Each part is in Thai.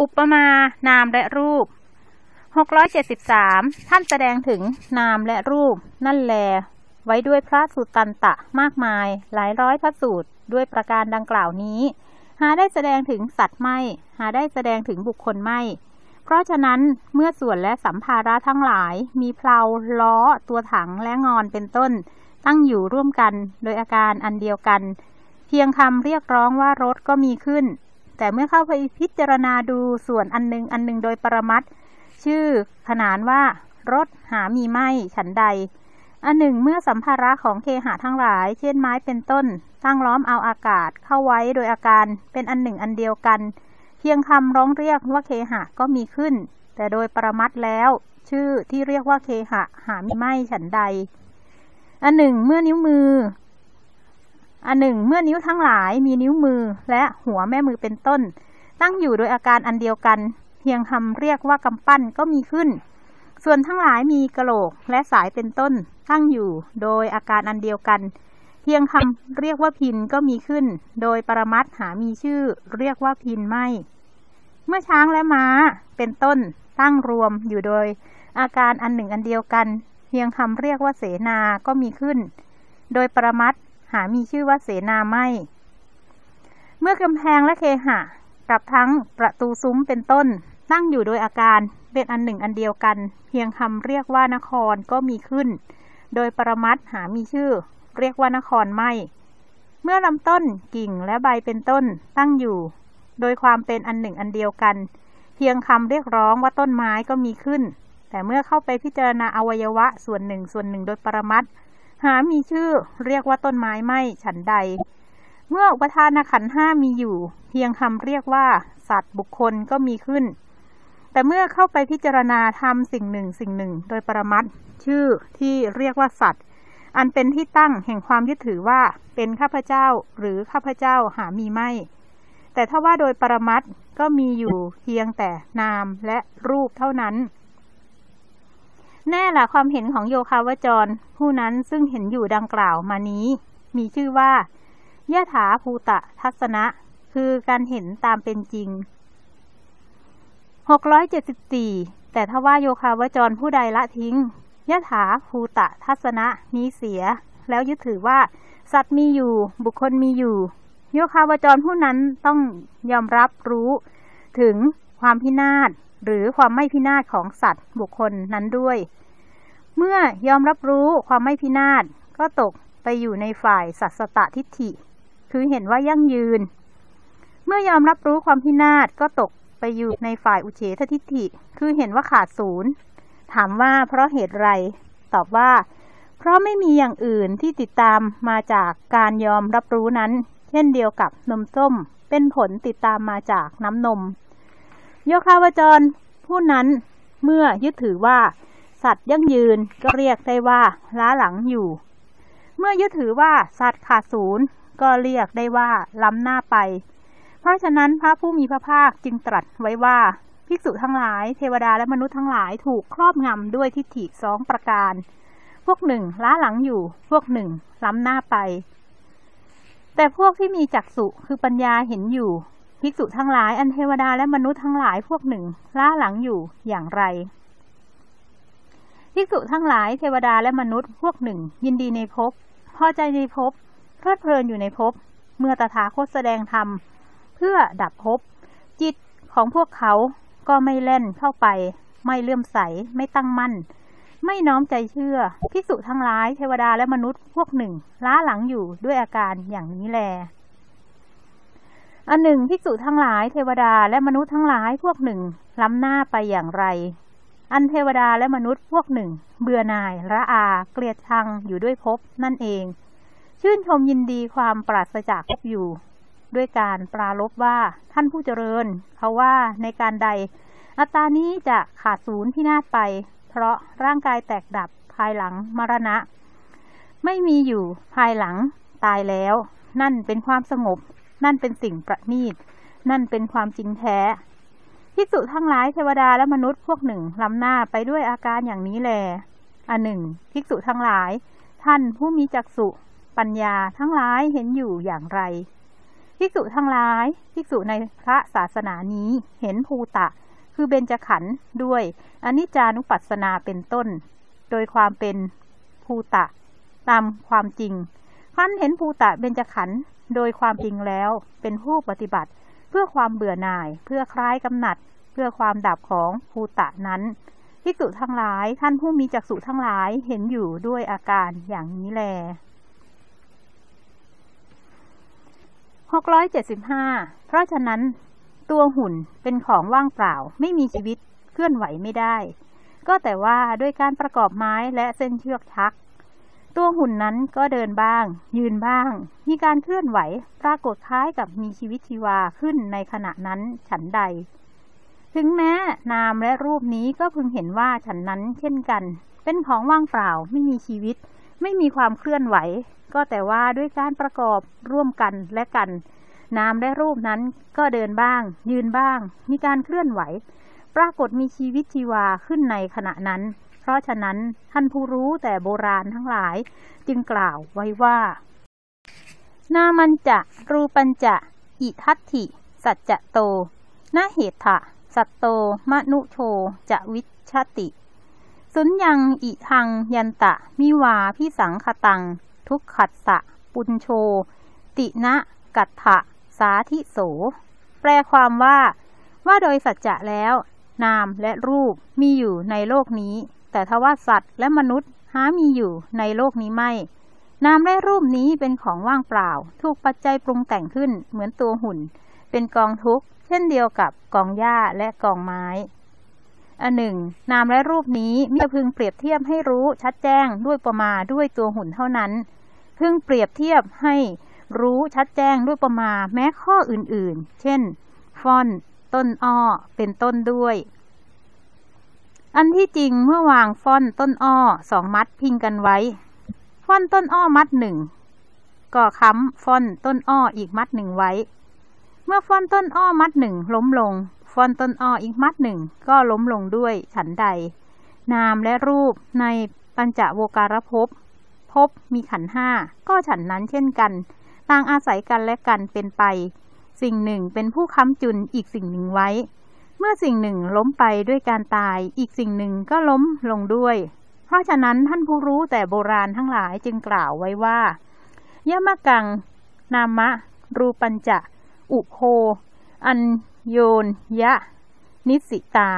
อุปมา นามและรูป 673 ท่านแสดงถึงนามและรูป นั่นแล ไว้ด้วยพระสุตตันตะมากมาย หลายร้อยพระสูตร ด้วยประการดังกล่าวนี้ หาได้แสดงถึงสัตว์ไม่ หาได้แสดงถึงบุคคลไม่ เพราะฉะนั้นเมื่อส่วนและสัมภาระทั้งหลาย มีเพลาล้อ ตัวถังและงอนเป็นต้น ตั้งอยู่ร่วมกัน โดยอาการอันเดียวกัน เพียงคำเรียกร้องว่ารถก็มีขึ้น แต่เมื่อเข้าไปพิจารณาดูส่วนอันนึงอันนึงโดยปรมัตชื่อขนานว่ารถหามีไม่ฉันใด อันหนึ่งเมื่อสัมภาระของเคหะทั้งหลาย เช่นไม้เป็นต้น ตั้งล้อมเอาอากาศเข้าไว้โดยอาการเป็นอันหนึ่งอันเดียวกัน เพียงคำร้องเรียกว่าเคหะก็มีขึ้น แต่โดยปรมัตแล้ว ชื่อที่เรียกว่าเคหะหามีไม่ฉันใด อันหนึ่งเมื่อนิ้วมือ อันหนึ่งเมื่อนิ้วทั้งหลายมีนิ้วมือและหัวแม่มือเป็นต้น ตั้งอยู่โดยอาการอันเดียวกัน เพียงคำเรียกว่ากำปั้นก็มีขึ้น ส่วนทั้งหลายมีกระโหลกและสายเป็นต้น ตั้งอยู่โดยอาการอันเดียวกัน เพียงคำเรียกว่าพินก็มีขึ้น โดยปรมัตหามีชื่อเรียกว่าพินไม่ เมื่อช้างและม้าเป็นต้น ตั้งรวมอยู่โดย อาการอันหนึ่งอันเดียวกัน เพียงคำเรียกว่าเสนาก็มีขึ้น โดยปรมัต หามีชื่อว่าเสนาไม่ เมื่อกำแพงและเคหะ กับทั้งประตูซุ้มเป็นต้น ตั้งอยู่โดยอาการเป็นอันหนึ่งอันเดียวกัน เพียงคำเรียกว่านครก็มีขึ้น โดยปรมัตหามีชื่อ เรียกว่านครไม่ เมื่อลำต้นกิ่งและใบเป็นต้นตั้งอยู่ โดยความเป็นอันหนึ่งอันเดียวกัน เพียงคำเรียกร้องว่าต้นไม้ก็มีขึ้น แต่เมื่อเข้าไปพิจารณาอวัยวะส่วนหนึ่งส่วนหนึ่งโดยปรมัต หามีชื่อเรียกว่าต้นไม้ไม่ฉันใด เมื่ออุปทานขันห้ามีอยู่ เพียงคำเรียกว่า สัตว์บุคคลก็มีขึ้น แต่เมื่อเข้าไปพิจารณาทำสิ่งหนึ่งสิ่งหนึ่ง โดยปรมัตชื่อที่เรียกว่าสัตว์ อันเป็นที่ตั้งแห่งความยึดถือว่าเป็นข้าพเจ้าหรือข้าพเจ้าหามีไม่ แต่ถ้าว่าโดยปรมัตก็มีอยู่เพียงแต่นามและรูปเท่านั้น แน่ละความเห็นของโยคาวจร ผู้นั้นซึ่งเห็นอยู่ดังกล่าวมานี้ มีชื่อว่ายะถาภูตะทัศนะ คือการเห็นตามเป็นจริง 674 แต่ถ้าว่าโยคาวจรผู้ใดละทิ้งยะถาภูตะทัศนะนี้เสีย แล้วยึดถือว่า สัตว์มีอยู่ บุคคลมีอยู่ โยคาวจรผู้นั้นต้องยอมรับรู้ ถึงความพินาศหรือความไม่พินาศของสัตว์บุคคลนั้นด้วย เมื่อยอมรับรู้ความไม่พินาศก็ตกไปอยู่ในฝ่ายสัตสตทิฏฐิ คือเห็นว่ายั่งยืน เมื่อยอมรับรู้ความพินาศก็ตกไปอยู่ในฝ่ายอุเฉททิฏฐิ คือเห็นว่าขาดศูนย์ ถามว่าเพราะเหตุไร ตอบว่า เพราะไม่มีอย่างอื่นที่ติดตามมาจากการยอมรับรู้นั้น เช่นเดียวกับนมส้ม เป็นผลติดตามมาจากน้ำนม โยคาวจร ผู้นั้นเมื่อยึดถือว่า สัตว์ยั่งยืนก็เรียกได้ว่า ล้าหลังอยู่ เมื่อยึดถือว่าสัตว์ขาดศูนย์ก็เรียกได้ว่า ล้ำหน้าไป เพราะฉะนั้นพระผู้มีพระภาคจึงตรัสไว้ว่า ภิกษุทั้งหลาย เทวดาและมนุษย์ทั้งหลายถูกครอบงำด้วยทิฏฐิสองประการ พวกหนึ่งล้าหลังอยู่ พวกหนึ่งล้ำหน้าไป แต่พวกที่มีจักษุคือปัญญาเห็นอยู่ ภิกษุทั้งหลายอันเทวดาและมนุษย์ทั้งหลายพวกหนึ่งล้าหลังอยู่อย่างไร ภิกษุทั้งหลายเทวดาและมนุษย์พวกหนึ่ง ยินดีในภพพอใจในภพเพลิดเพลินอยู่ในภพเมื่อตถาคตแสดงธรรมเพื่อดับภพจิตของพวกเขาก็ไม่เล่นเข้าไป ไม่เลื่อมใสไม่ตั้งมั่น ไม่น้อมใจเชื่อภิกษุทั้งหลายเทวดาและมนุษย์พวกหนึ่ง ล้าหลังอยู่ด้วยอาการอย่างนี้แลอันหนึ่งภิกษุทั้งหลายเทวดาและมนุษย์ทั้งหลายพวกหนึ่งล้ำหน้าไปอย่างไร อันเทวดาและมนุษย์พวกหนึ่ง เบื่อหน่ายระอา เกลียดชังอยู่ด้วยภพนั่นเอง ชื่นชมยินดีความปราศจากภพอยู่ ด้วยการปราลบว่าท่านผู้เจริญเขาว่าในการใด อัตานี้จะขาดศูนย์ที่นาศไป เพราะร่างกายแตกดับภายหลังมรณะ ไม่มีอยู่ภายหลังตายแล้ว นั่นเป็นความสงบ นั่นเป็นสิ่งประณีตนั่นเป็นความจริงแท้ ภิกษุทั้งหลายเทวดาและมนุษย์พวกหนึ่งล้ำหน้าไปด้วยอาการอย่างนี้แล อันหนึ่ง ภิกษุทั้งหลาย ท่านผู้มีจักษุปัญญาทั้งหลายเห็นอยู่อย่างไร ภิกษุทั้งหลาย ภิกษุในพระศาสนานี้เห็นภูตะ คือเบญจขันธ์ด้วยอนิจจานุปัสสนาเป็นต้น โดยความเป็นภูตะ ตามความจริงท่านเห็นภูตะเบญจขันธ์โดยความจริงแล้วเป็นผู้ปฏิบัติเพื่อความเบื่อหน่าย เพื่อคลายกำหนัด พื่อความดับของภูตะนั้นภิกษุทั้งหลายท่านผู้มีจักษุทั้งหลายเห็นอยู่ด้วยอาการอย่างนี้แลหกร้อยเจ็ดสิบห้าเพราะฉะนั้น ตัวหุ่นเป็นของว่างเปล่า ไม่มีชีวิตเคลื่อนไหวไม่ได้ ก็แต่ว่าด้วยการประกอบไม้และเส้นเชือกชัก ตัวหุ่นนั้นก็เดินบ้าง ยืนบ้าง มีการเคลื่อนไหว ปรากฏคล้ายกับมีชีวิตชีวาขึ้นในขณะนั้นฉันใด ถึงแม้นามและรูปนี้ก็พึงเห็นว่าฉันนั้นเช่นกัน เป็นของว่างเปล่าไม่มีชีวิต ไม่มีความเคลื่อนไหว ก็แต่ว่าด้วยการประกอบร่วมกันและกัน นามและรูปนั้นก็เดินบ้าง ยืนบ้าง มีการเคลื่อนไหว ปรากฏมีชีวิตชีวาขึ้นในขณะนั้น เพราะฉะนั้นท่านผู้รู้แต่โบราณทั้งหลาย จึงกล่าวไว้ว่า นามันจะรูปัญจะอิทัตถิ สัจจะโตนาเหตถะ สัตโตมนุโชจะวิชติ สุญญังอิทังยันตะ มิวาพิสังขตัง ทุกขัดสะ ปุญโช ตินะกัตถะสาธิโส แปลความว่า ว่าโดยสัจจะแล้ว นามและรูปมีอยู่ในโลกนี้ แต่ทว่าสัตว์และมนุษย์หามีอยู่ในโลกนี้ไม่ นามและรูปนี้เป็นของว่างเปล่า ถูกปัจจัยปรุงแต่งขึ้นเหมือนตัวหุ่น เป็นกองทุกข์ ช่นเดียวกับกองหญ้าและกองไม้ อันหนึ่ง นามและรูปนี้มีพึงเปรียบเทียบให้รู้ชัดแจ้งด้วยประมาด้วยตัวหุ่นเท่านั้น พึงเปรียบเทียบให้รู้ชัดแจ้งด้วยประมาแม้ข้ออื่นๆ เช่น ฟอน ต้นอ้อ เป็นต้นด้วย อันที่จริงเมื่อวางฟอนต้นอ้อสองมัดพิงกันไว้ ฟอนต้นอ้อมัดหนึ่งก็ค้ำฟอนต้นอ้ออีกมัดหนึ่งไว้ มื่อฟอนต้นอ้อมัดหนึ่งล้มลงฟอนต้นอ้ออีกมัดหนึ่งก็ล้มลงด้วยฉันใด นามและรูปในปัญจโวการภพพบมีขันห้าก็ฉันนั้นเช่นกัน ต่างอาศัยกันและกันเป็นไป สิ่งหนึ่งเป็นผู้ค้ำจุนอีกสิ่งหนึ่งไว้ เมื่อสิ่งหนึ่งล้มไปด้วยการตาย อีกสิ่งหนึ่งก็ล้มลงด้วย เพราะฉะนั้นท่านผู้รู้แต่โบราณทั้งหลายจึงกล่าวไว้ว่ายมะกัง นามะ รูปัญจะ อุโพอันโยนยะ นิสิตา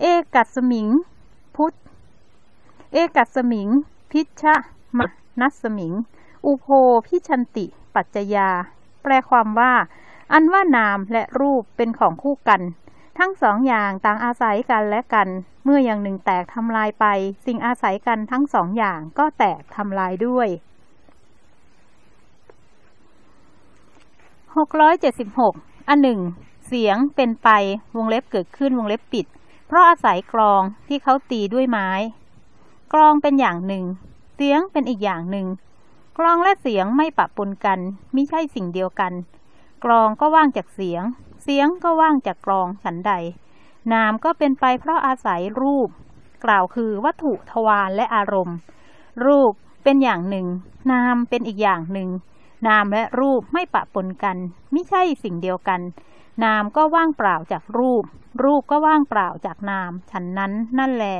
เอกัสมิง พุทธ เอกัสมิง พิชะมนัสมิง อุโพพิชันติ ปัจจยา แปลความว่า อันว่านามและรูปเป็นของคู่กัน ทั้งสองอย่างต่างอาศัยกันและกัน เมื่ออย่างหนึ่งแตกทำลายไป สิ่งอาศัยกันทั้งสองอย่างก็แตกทำลายด้วย 676 อันหนึ่งเสียงเป็นไปวงเล็บเกิดขึ้นวงเล็บปิด เพราะอาศัยกรองที่เขาตีด้วยไม้กลองเป็นอย่างหนึ่ง เสียงเป็นอีกอย่างหนึ่งกลองและเสียงไม่ปะปนกันมิใช่สิ่งเดียวกันกลองก็ว่างจากเสียง เสียงก็ว่างจากกลองฉันใด นามก็เป็นไปเพราะอาศัยรูป กล่าวคือวัตถุทวารและอารมณ์ รูปเป็นอย่างหนึ่ง นามเป็นอีกอย่างหนึ่ง นามและรูปไม่ปะปนกัน ไม่ใช่สิ่งเดียวกัน นามก็ว่างเปล่าจากรูป รูปก็ว่างเปล่าจากนาม ฉันนั้นนั่นแหละ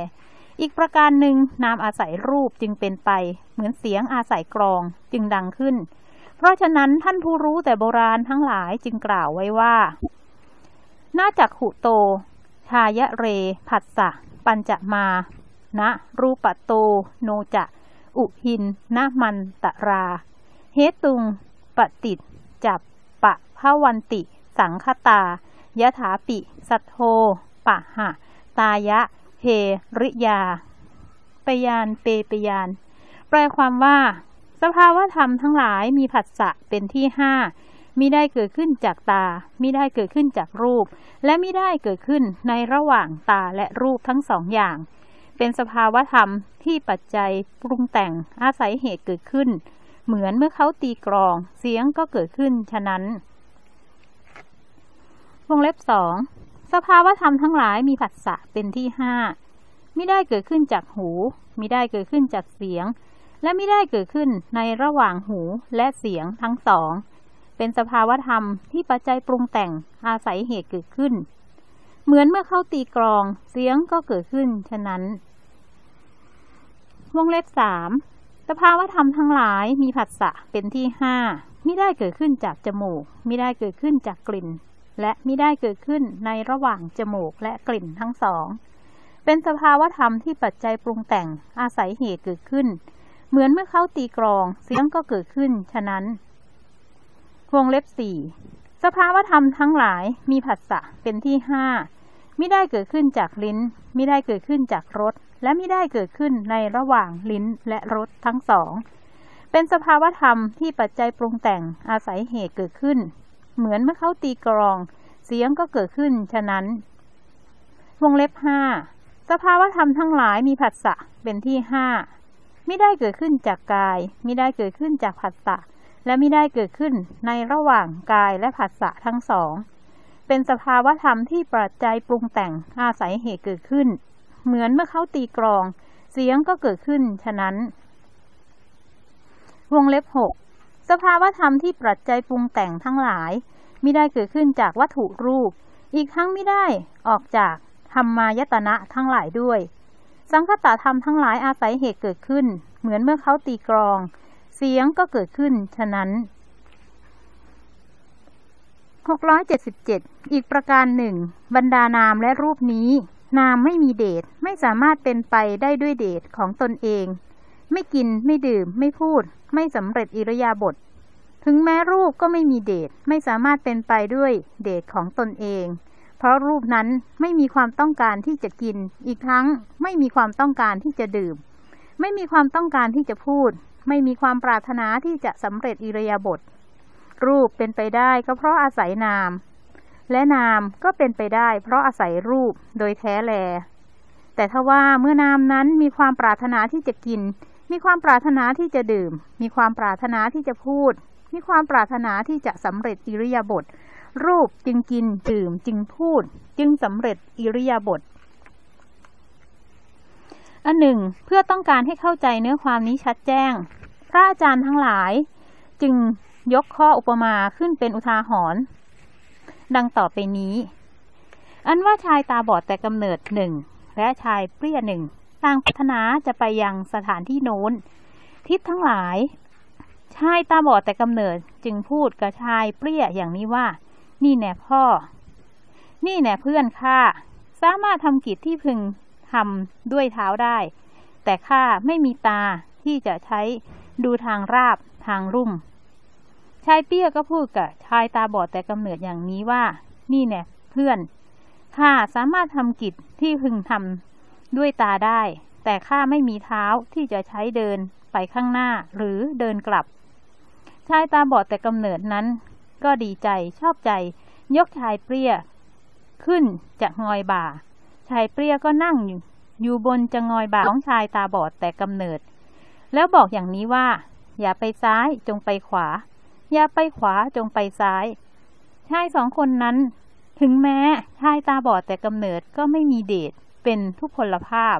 อีกประการหนึ่งนามอาศัยรูปจึงเป็นไป เหมือนเสียงอาศัยกรองจึงดังขึ้น เพราะฉะนั้นท่านผู้รู้แต่โบราณทั้งหลายจึงกล่าวไว้ว่าน่าจักขุโต ชายะเร ผัสสะ ปัญจมานะรูปโต โนจะ อุหินนามันตรา เฮตุง ปฏิจจับปะภาวันติ สังคตายะถาปิสัทโธปะหะ ตายะเพริยาปยานเปปยาน แปลความว่า สภาวธรรมทั้งหลายมีผัสสะเป็นที่ห้ามิได้เกิดขึ้นจากตามิได้เกิดขึ้นจากรูป และมิได้เกิดขึ้นในระหว่างตาและรูปทั้งสองอย่าง เป็นสภาวธรรมที่ปัจจัยปรุงแต่งอาศัยเหตุเกิดขึ้น เหมือนเมื่อเขาตีกรอง เสียงก็เกิดขึ้นฉะนั้น วงเล็บสองสภาวธรรมทั้งหลายมีผัสสะเป็นที่ห้าไม่ได้เกิดขึ้นจากหูไม่ได้เกิดขึ้นจากเสียง และไม่ได้เกิดขึ้นในระหว่างหูและเสียงทั้งสอง เป็นสภาวธรรมที่ปัจจัยปรุงแต่งอาศัยเหตุเกิดขึ้น เหมือนเมื่อเข้าตีกรอง เสียงก็เกิดขึ้นฉะนั้น วงเล็บสาม สภาวธรรมทั้งหลายมีผัสสะเป็นที่ห้าไม่ได้เกิดขึ้นจากจมูกไม่ได้เกิดขึ้นจากกลิ่น และไม่ได้เกิดขึ้นในระหว่างจมูกและกลิ่นทั้งสอง เป็นสภาวธรรมที่ปัจจัยปรุงแต่งอาศัยเหตุเกิดขึ้น เหมือนเมื่อเขาตีกรองเสียงก็เกิดขึ้น ฉะนั้นวงเล็บสี่สภาวธรรมทั้งหลายมีผัสสะเป็นที่ห้าไม่ได้เกิดขึ้นจากลิ้นไม่ได้เกิดขึ้นจากรส และไม่ได้เกิดขึ้นในระหว่างลิ้นและรสทั้งสอง เป็นสภาวธรรมที่ปัจจัยปรุงแต่งอาศัยเหตุเกิดขึ้น เหมือนเมื่อเขาตีกรอง เสียงก็เกิดขึ้น ฉะนั้น วงเล็บห้าสภาวธรรมทั้งหลายมีผัสสะเป็นที่ห้าไม่ได้เกิดขึ้นจากกาย ไม่ได้เกิดขึ้นจากผัสสะและไม่ได้เกิดขึ้นในระหว่างกายและผัสสะทั้งสอง เป็นสภาวธรรมที่ปัจจัยปรุงแต่งอาศัยเหตุเกิดขึ้น เหมือนเมื่อเขาตีกรอง เสียงก็เกิดขึ้น ฉะนั้น วงเล็บหกสภาวธรรมที่ปรัจจัยปรุงแต่งทั้งหลายม่ได้เกิดขึ้นจากวัตถุรูป อีกทั้งไม่ได้ออกจากธรรมายตนะทั้งหลายด้วย สังคตธรรมทั้งหลายอาศัยเหตุเกิดขึ้น เหมือนเมื่อเขาตีกรอง เสียงก็เกิดขึ้น ฉะนั้น 677 อีกประการหนึ่งบรรดานามและรูปนี้ นามไม่มีเดชไม่สามารถเป็นไปได้ด้วยเดชของตนเอง ไม่กินไม่ดื่ม ไม่พูด ไม่สำเร็จอิรยาบถถึงแม้รูปก็ไม่มีเดชไม่สามารถเป็นไปด้วยเดชของตนเอง เพราะรูปนั้นไม่มีความต้องการที่จะกิน อีกทั้งไม่มีความต้องการที่จะดื่ม ไม่มีความต้องการที่จะพูด ไม่มีความปรารถนาที่จะสำเร็จอิรยาบถรูปเป็นไปได้ก็เพราะอาศัยนาม และนามก็เป็นไปได้เพราะอาศัยรูปโดยแท้แล แต่ถ้าว่าเมื่อนามนั้นมีความปรารถนาที่จะกิน มีความปรารถนาที่จะดื่ม มีความปรารถนาที่จะพูด มีความปรารถนาที่จะสำเร็จอิริยาบถรูปจึงกินดื่มจึงพูด จึงสำเร็จอิริยาบถอันหนึ่ง เพื่อต้องการให้เข้าใจเนื้อความนี้ชัดแจ้ง พระอาจารย์ทั้งหลาย จึงยกข้ออุปมาขึ้นเป็นอุทาหรณ์ ดังต่อไปนี้ อันว่าชายตาบอดแต่กำเนิดหนึ่งและชายเปรี้ยหนึ่งต่างพัฒนาจะไปยังสถานที่โน้น ทิศทั้งหลาย ชายตาบอดแต่กำเนิดจึงพูดกับชายเปรี้ยอย่างนี้ว่า นี่แน่พ่อ นี่แน่เพื่อนข้าสามารถทำกิจที่พึงทำด้วยเท้าได้ แต่ข้าไม่มีตาที่จะใช้ดูทางราบทางรุ่ม ชายเปี้ยก็พูดกับชายตาบอดแต่กำเนิดอย่างนี้ว่า นี่เนี่ยเพื่อนข้าสามารถทำกิจที่พึงทำด้วยตาได้ แต่ข้าไม่มีเท้าที่จะใช้เดินไปข้างหน้าหรือเดินกลับ ชายตาบอดแต่กำเนิดนั้น ก็ดีใจชอบใจ ยกชายเปรี้ย ขึ้นจากงอยบ่า ชายเปรี้ยก็นั่งอยู่อยู่บนจะงอยบ่าของชายตาบอดแต่กำเนิด แล้วบอกอย่างนี้ว่า อย่าไปซ้ายจงไปขวา อย่าไปขวาจงไปซ้าย ชายสองคนนั้น ถึงแม้ชายตาบอดแต่กำเนิดก็ไม่มีเดชเป็นทุพพลภาพ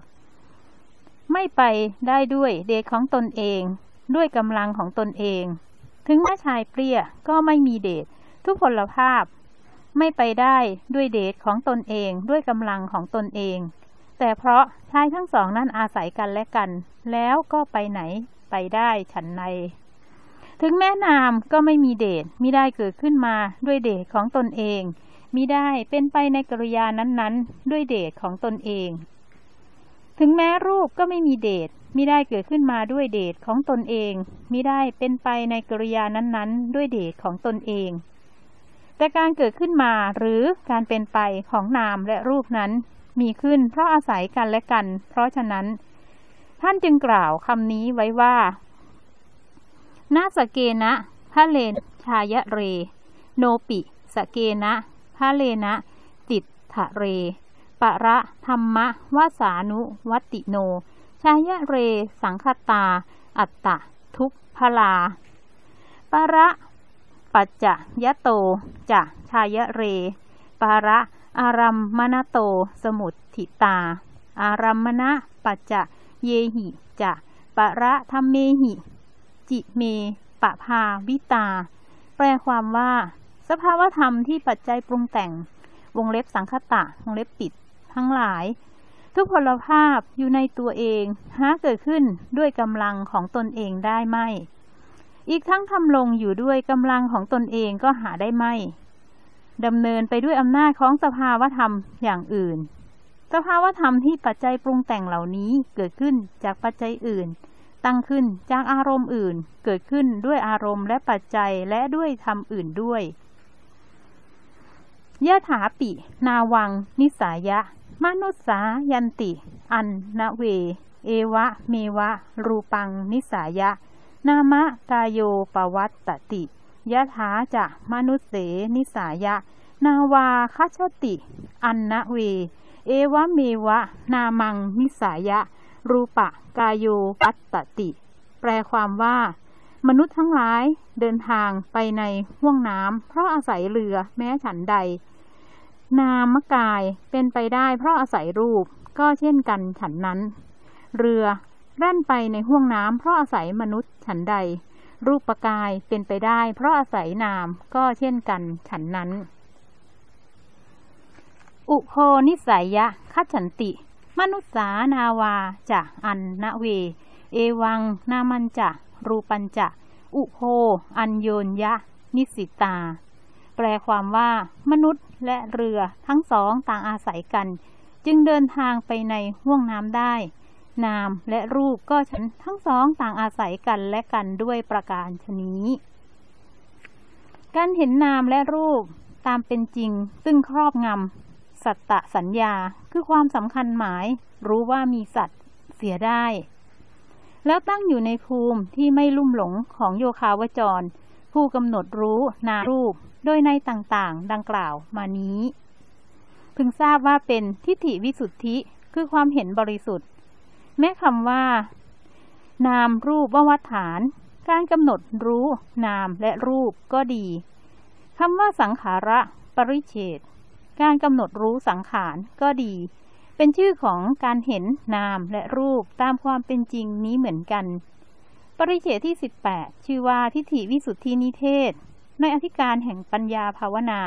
ไม่ไปได้ด้วยเดชของตนเอง ด้วยกำลังของตนเอง ถึงแม้ชายเปรี้ยก็ไม่มีเดชทุพพลภาพ ไม่ไปได้ด้วยเดชของตนเองด้วยกำลังของตนเอง แต่เพราะชายทั้งสองนั้นอาศัยกันและกัน แล้วก็ไปไหนไปได้ฉันใน ถึงแม้นามก็ไม่มีเดชมิได้เกิดขึ้นมาด้วยเดชของตนเองมิได้เป็นไปในกริยานั้นๆ ด้วยเดชของตนเอง ถึงแม้รูปก็ไม่มีเดชมิได้เกิดขึ้นมาด้วยเดชของตนเองมิได้เป็นไปในกริยานั้นๆ ด้วยเดชของตนเอง แต่การเกิดขึ้นมาหรือการเป็นไปของนามและรูปนั้น มีขึ้นเพราะอาศัยกันและกัน เพราะฉะนั้น ท่านจึงกล่าวคำนี้ไว้ว่า นาสเกนะพระเลนชายะเร โนปิสเกนะพระเลนะติดทะเร ปะระธรรมะวาสานุวัติโน ชายะเร สังคตา อัตตะ ทุกพลา ปะระปัจจะยะโตจะชายะเรปะระอารัมมณโต สมุทถิตา อารัมมณะปัจจะเยหิจะปะระธรรมเมหิ จิเม ปะพาวิตา แปลความว่า สภาวธรรมที่ปัจจัยปรุงแต่ง วงเล็บสังคตะ วงเล็บปิด ทั้งหลาย ทุกพลภาพอยู่ในตัวเอง หาเกิดขึ้นด้วยกำลังของตนเองได้ไม่ อีกทั้งทำลงอยู่ด้วยกำลังของตนเองก็หาได้ไม่ดำเนินไปด้วยอำนาจของสภาวธรรมอย่างอื่น สภาวธรรมที่ปัจจัยปรุงแต่งเหล่านี้เกิดขึ้นจากปัจจัยอื่น ตั้งขึ้นจากอารมณ์อื่น เกิดขึ้นด้วยอารมณ์และปัจจัยและด้วยธรรมอื่นด้วยยะถาปิ นาวัง นิสายะ มนุษสายันติ อันนเว เอวะ เมวะ รูปัง นิสายะ นามะกายโยปวัตตติยะถาจะมนุษเสนิสายะ นาวาคัชติ อันนะเว เอวะ เมวะ นามัง นิสายะ รูปะกายโยปัตตติ แปลความว่า มนุษย์ทั้งหลายเดินทางไปในห่วงน้ำเพราะอาศัยเรือแม้ฉันใด นามกายเป็นไปได้เพราะอาศัยรูปก็เช่นกันฉันนั้น เรือแล่นไปในห่วงน้ำเพราะอาศัยมนุษย์ฉันใด รูปปกายเป็นไปได้เพราะอาศัยนามก็เช่นกันฉันนั้น อุโคนิสัยยะคัจฉันติ มนุษสานาวาจะอันนะเว เอวังนามันจะ รูปัญจะ อุโคอัญโยนยะ นิสิตา แปลความว่า มนุษย์และเรือทั้งสองต่างอาศัยกัน จึงเดินทางไปในห่วงน้ำได้ นามและรูปก็ฉันทั้งสองต่างอาศัยกันและกันด้วยประการชนี้ การเห็นนามและรูปตามเป็นจริง ซึ่งครอบงำสัตตสัญญา คือความสำคัญหมายรู้ว่ามีสัตว์เสียได้ แล้วตั้งอยู่ในภูมิที่ไม่ลุ่มหลงของโยคาวจร ผู้กำหนดรู้นารูป โดยในต่างๆ ดังกล่าวมานี้ พึงทราบว่าเป็นทิฏฐิวิสุทธิคือความเห็นบริสุทธิ์ แม้คำว่า นามรูปว่าวัฏฐาน การกำหนดรู้ นามและรูปก็ดีคำว่าสังขาระ ปริเฉด การกำหนดรู้สังขารก็ดี เป็นชื่อของการเห็นนามและรูปตามความเป็นจริงนี้เหมือนกัน ปริเฉดที่ 18 ชื่อว่าทิฏฐิวิสุทธินิเทศ ในอธิการแห่งปัญญาภาวนา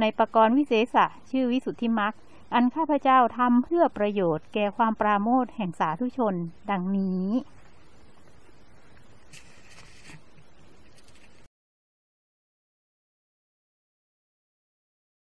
ในปกรณ์วิเศษะชื่อวิสุทธิมักอันข้าพเจ้าทำเพื่อประโยชน์แก่ความปราโมทแห่งสาธุชน ดังนี้